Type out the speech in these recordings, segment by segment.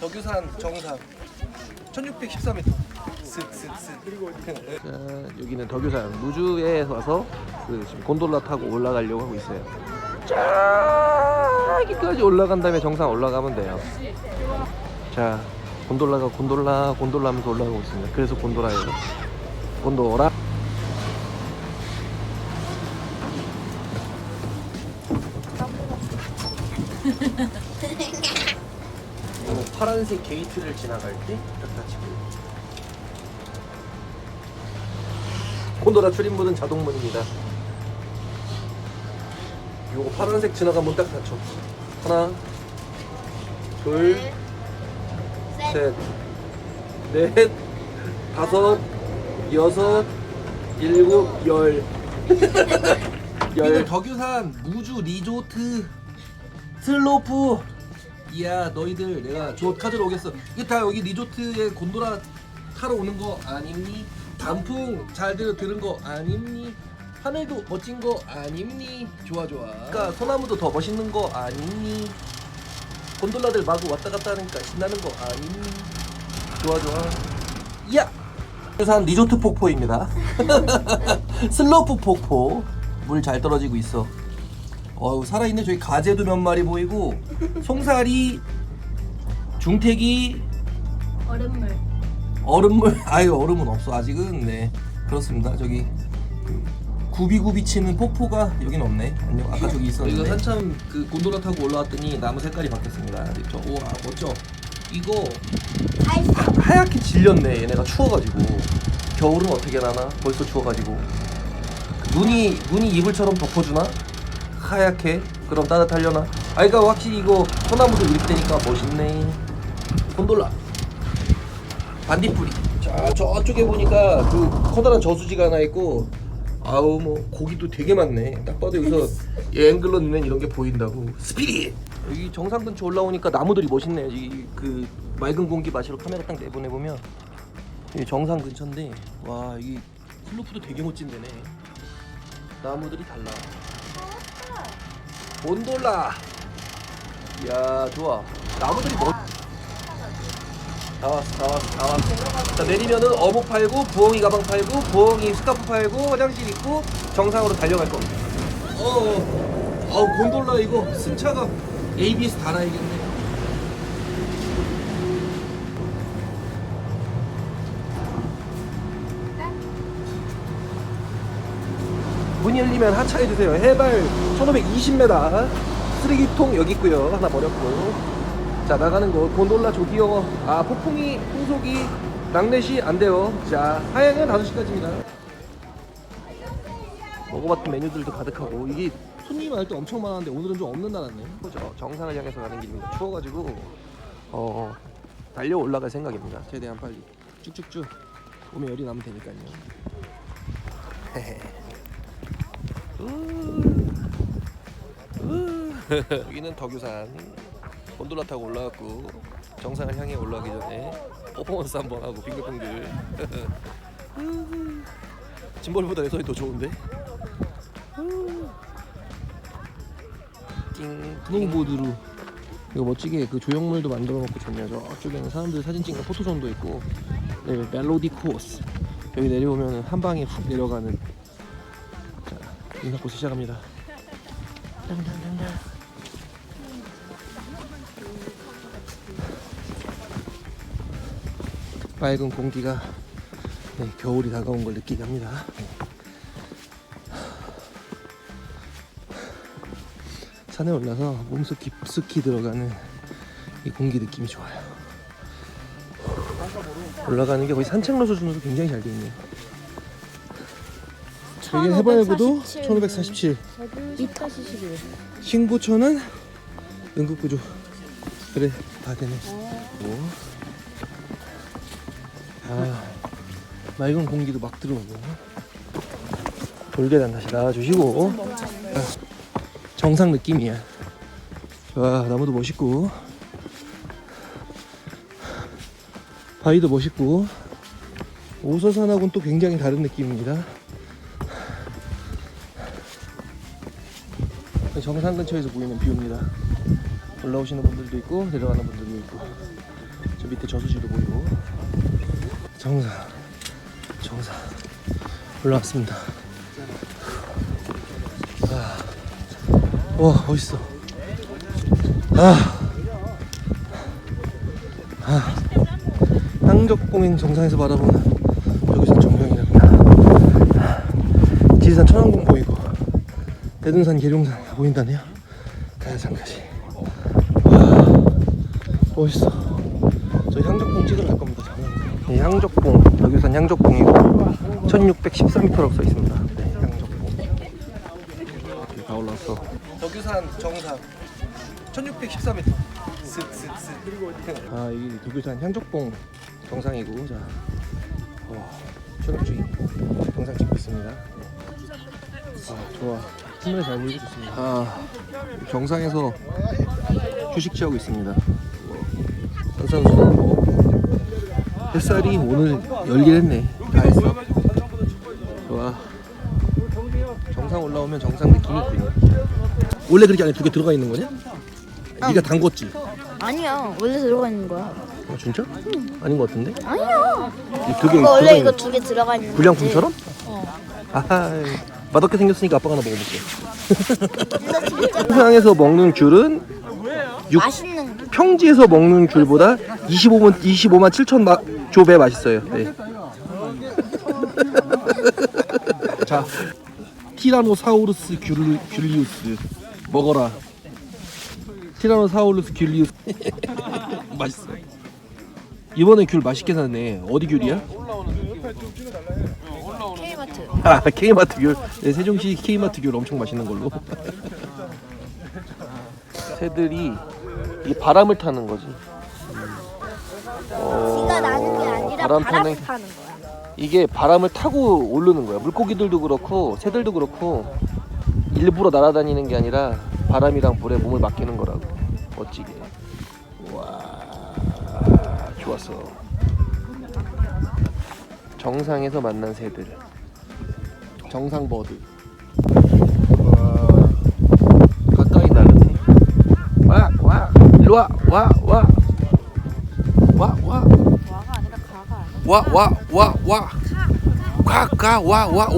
덕유산 정상 1614m 슥슥슥 자, 여기는 덕유산 무주에 와서 그 지금 곤돌라 타고 올라가려고 하고 있어요. 저기까지 올라간 다음에 정상 올라가면 돼요. 자, 곤돌라가 곤돌라 곤돌라 하면서 올라가고 있습니다. 그래서 곤돌라예요. 곤돌라. 파란색 게이트를 지나갈 때딱 닫히고 콘도라 출입문은 자동문입니다. 요거 파란색 지나가면 딱 닫혀. 하나, 둘, 셋, 넷, 다섯, 여섯, 일곱, 열. 여기는 열. 덕유산 무주 리조트 슬로프 이 야 너희들 내가 저 카드로 오겠어 이게 다 여기 리조트에 곤도라 타러 오는 거 아닙니? 단풍 잘 들어 들은 거 아닙니? 하늘도 멋진 거 아닙니? 좋아 좋아 그러니까 소나무도 더 멋있는 거 아니니? 곤돌라들 마구 왔다 갔다 하니까 신나는 거 아니니? 좋아 좋아. 야! 산 리조트 폭포입니다. 슬로프 폭포. 물 잘 떨어지고 있어. 어우 살아있네. 저기 가재도 몇 마리 보이고 송사리 중태기 얼음물. 얼음물? 아유 얼음은 없어. 아직은 네. 그렇습니다. 저기 구비구비 치는 폭포가 여긴 없네. 안녕 아까 저기 있었는데. 이거 한참 그 곤돌라 타고 올라왔더니 나무 색깔이 바뀌었습니다. 저 우와 멋져. 이거 하, 하얗게 질렸네. 얘네가 추워가지고. 겨울은 어떻게 나나? 벌써 추워가지고. 눈이 눈이 이불처럼 덮어주나 하얗게? 그럼 따뜻하려나? 아 그러니까 확실히 이거 소나무도 이렇게 되니까 멋있네. 곤돌라. 반딧불이. 자 저쪽에 보니까 그 커다란 저수지가 하나 있고 아우 뭐 고기도 되게 많네. 딱 봐도 여기서 이 앵글로 눈엔 이런 게 보인다고. 스피릿! 여기 정상 근처 올라오니까 나무들이 멋있네. 여기 그 맑은 공기 마시러 카메라 딱 내보내보면. 여기 정상 근처인데 와 여기 슬로프도 되게 멋진 데네. 나무들이 달라 곤돌라. 이야 좋아. 나무들이 멋다 왔어 다 왔어 다 왔어. 자 내리면은 어묵 팔고 부엉이 가방 팔고 부엉이 스카프 팔고 화장실 있고 정상으로 달려갈 겁니다. 어어. 어, 곤돌라 이거 승차가 ABS 달아야겠네 문이 열리면 하차해 주세요. 해발 1520m 쓰레기통 여기 있고요. 하나 버렸고. 자 나가는 거 곤돌라 조기어 아 폭풍이 풍속이 랑렛이 안 돼요. 자 하양은 5시까지입니다. 먹어봤던 메뉴들도 가득하고. 이게 손님 할 때 엄청 많았는데 오늘은 좀 없는 날았네. 그죠? 정상을 향해서 가는 길입니다. 추워가지고 어 달려 올라갈 생각입니다. 최대한 빨리. 쭉쭉쭉. 오면 열이 나면 되니까요. 헤헤 여기는 덕유산. 곤돌라 타고 올라왔고 정상을 향해 올라가기 전에 퍼포먼스 한번 하고 빙글빙글. 짐벌보다 내 손이 더 좋은데? 띵 스노우보드로. 이거 멋지게 그 조형물도 만들어 놓고 좋네요. 저쪽에는 사람들 사진 찍는 포토존도 있고. 네, 멜로디 코스. 여기 내려오면 한 방에 훅 내려가는 자 인사코스 시작합니다 맑은 공기가 네, 겨울이 다가온 걸 느끼게 합니다. 네. 산에 올라서 몸속 깊숙이 들어가는 이 공기 느낌이 좋아요. 올라가는 게 거의 산책로 수준으로 굉장히 잘 돼 있네요. 여기 해발고도. 1547, 저도 1471. 신고천은 응급구조. 그래 다 되네. 오. 아, 맑은 공기도 막 들어오고. 돌계단 다시 나와주시고. 아, 정상 느낌이야. 와 나무도 멋있고. 바위도 멋있고. 오서산하고는 또 굉장히 다른 느낌입니다 정상 근처에서 보이는 뷰입니다. 올라오시는 분들도 있고 내려가는 분들도 있고. 밑에 저수지도 보이고. 정상. 정상. 올라왔습니다. 아, 와 멋있어. 아, 아. 향적공행 정상에서 바라보는 여기서 정상이랍니다 지리산 천왕봉 보이고. 대둔산 계룡산 보인다네요. 가야산까지 와 멋있어. 저 향적봉 찍으러 갈 겁니다 저는 이 향적봉. 여기선 향적봉이고 1614m라고 써 있습니다. 네 향적봉. 이렇게 다 올라왔어. 덕유산 정상. 1614m 쓱쓱쓱 아 이게 덕유산 향적봉 정상이고 자. 어, 촬영 중인 영상 찍고 있습니다. 아 좋아 하늘 잘 보이고 좋습니다. 아 정상에서 휴식 취하고 있습니다. 뭐 햇살이 오늘 열긴 했네. 다 했어. 좋아. 정상 올라오면 정상 느낌이 있군요. 원래 그렇게 안에 두 개 들어가 있는 거냐? 네가 담궜지? 아니야. 원래 들어가 있는 거야. 아 진짜? 아닌 것 같은데? 아니야. 두개 이거 원래 이거 두 개 들어가 있는 불량품처럼? 어. 아하 맛없게 생겼으니까 아빠가 하나 먹어볼게 세상에서 먹는 귤은 육- 맛있는 평지에서 먹는 귤보다 25만 25만 7천 마, 조배 맛있어요. 네. 자, 티라노사우루스 귤, 귤리우스 먹어라. 티라노사우루스 귤리우스 맛있어. 이번에 귤 맛있게 샀네. 어디 귤이야? K마트 아 K마트 귤. 네, 세종시 K마트 귤 엄청 맛있는 걸로. 새들이 이 바람을 타는 거지. 어, 비가 나는 게 아니라 바람 바람을 타는- 타는 거야 이게 바람을 타고 오르는 거야. 물고기들도 그렇고 새들도 그렇고 일부러 날아다니는 게 아니라 바람이랑 불에 몸을 맡기는 거라고. 멋지게. 와, 좋았어. 정상에서 만난 새들. 정상 버드. 와, 가까이 날르네. 와, 와, 일로 와, 와, 와, 와, 와. 와가 아니라 가가 아니야? 와와와 와. 가가와 와.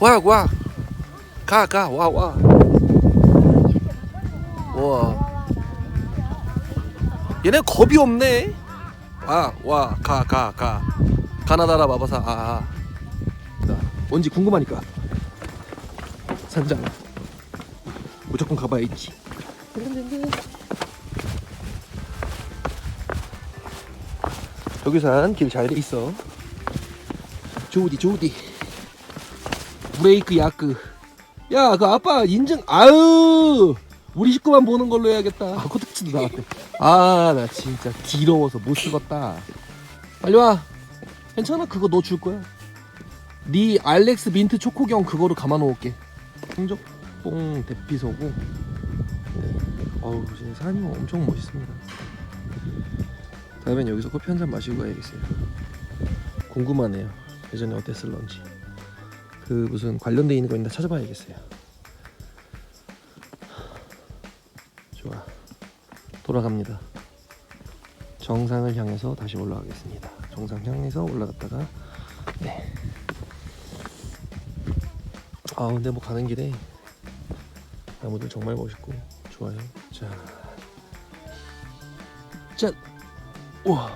와와와가가와 와. 와. 얘네 겁이 없네. 와 와. 가가 가. 가나다라 마바사. 아, 아. 자, 뭔지 궁금하니까 산장 무조건 가봐야지 여기산 길 잘 돼 있어. 조디 조디. 브레이크 야크. 야, 그 아빠 인증. 아유, 우리 식구만 보는 걸로 해야겠다. 아, 코딱지도 나왔대. 아, 나 진짜 길어워서 못 쓰겠다. 빨리 와. 괜찮아, 그거 너 줄 거야. 네 알렉스 민트 초코경 그거로 감아 놓을게. 행적봉 대피소고. 네. 어우, 진짜 산이 엄청 멋있습니다. 다음엔 여기서 커피 한 잔 마시고 가야겠어요. 궁금하네요. 예전에 어땠을런지. 그 무슨 관련돼 있는 거 있나 찾아봐야겠어요. 좋아. 돌아갑니다. 정상을 향해서 다시 올라가겠습니다. 정상 향해서 올라갔다가 네. 아 근데 뭐 가는 길에 나무들 정말 멋있고 좋아요. 자, 짠. 우와.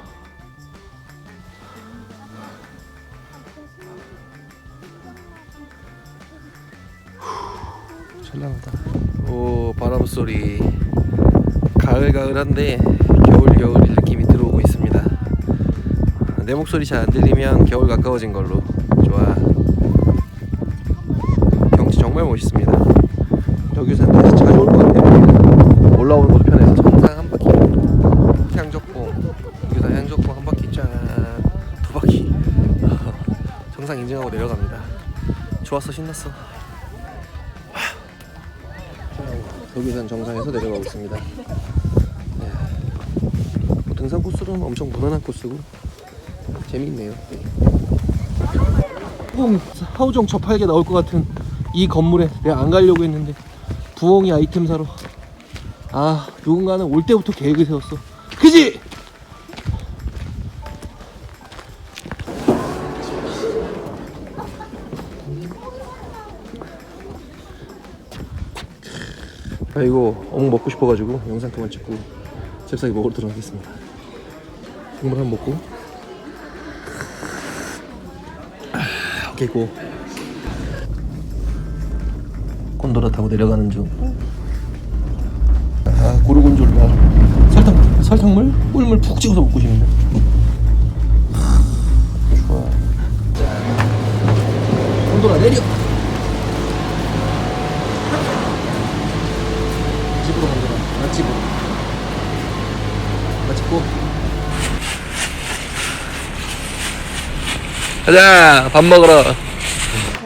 후, 찬란하다. 오 바람 소리. 가을가을한데 겨울 겨울일 느낌이 들어오고 있습니다. 내 목소리 잘 안 들리면 겨울 가까워진 걸로. 좋아. 정말 멋있습니다. 여기서 다시 자주 올 것 같아요. 올라오는 것도 편해서 정상 한 바퀴. 향적봉 여기서 향적봉 한 바퀴 짠두 바퀴 정상 인증하고 내려갑니다 좋았어 신났어 여기선 정상에서 내려가고 있습니다 네. 뭐 등산 코스로는 엄청 무난한 코스고 재미있네요 네. 뽕 하우정 저팔계 나올 것 같은 이 건물에 내가 안 가려고 했는데 부엉이 아이템 사러 아 누군가는 올 때부터 계획을 세웠어. 그지? 아 이거 어묵 먹고 싶어가지고 영상 그만 찍고 잽싸게 먹으러 들어가겠습니다. 국물 한번 먹고. 아, 오케이 고. 곤도라 타고 내려가는 중. 아, 고르곤졸라 설탕, 설탕물? 꿀물 푹 찍어서 먹고 싶네 좋아. 자 곤도라 내려. 집으로 간다 맛집으로. 맛집고. 가자 밥 먹으러.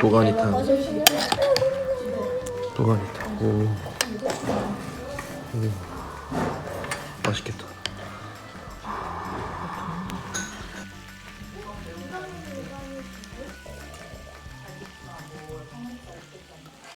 도가니탕 도가니탕 오. 오. 맛있겠다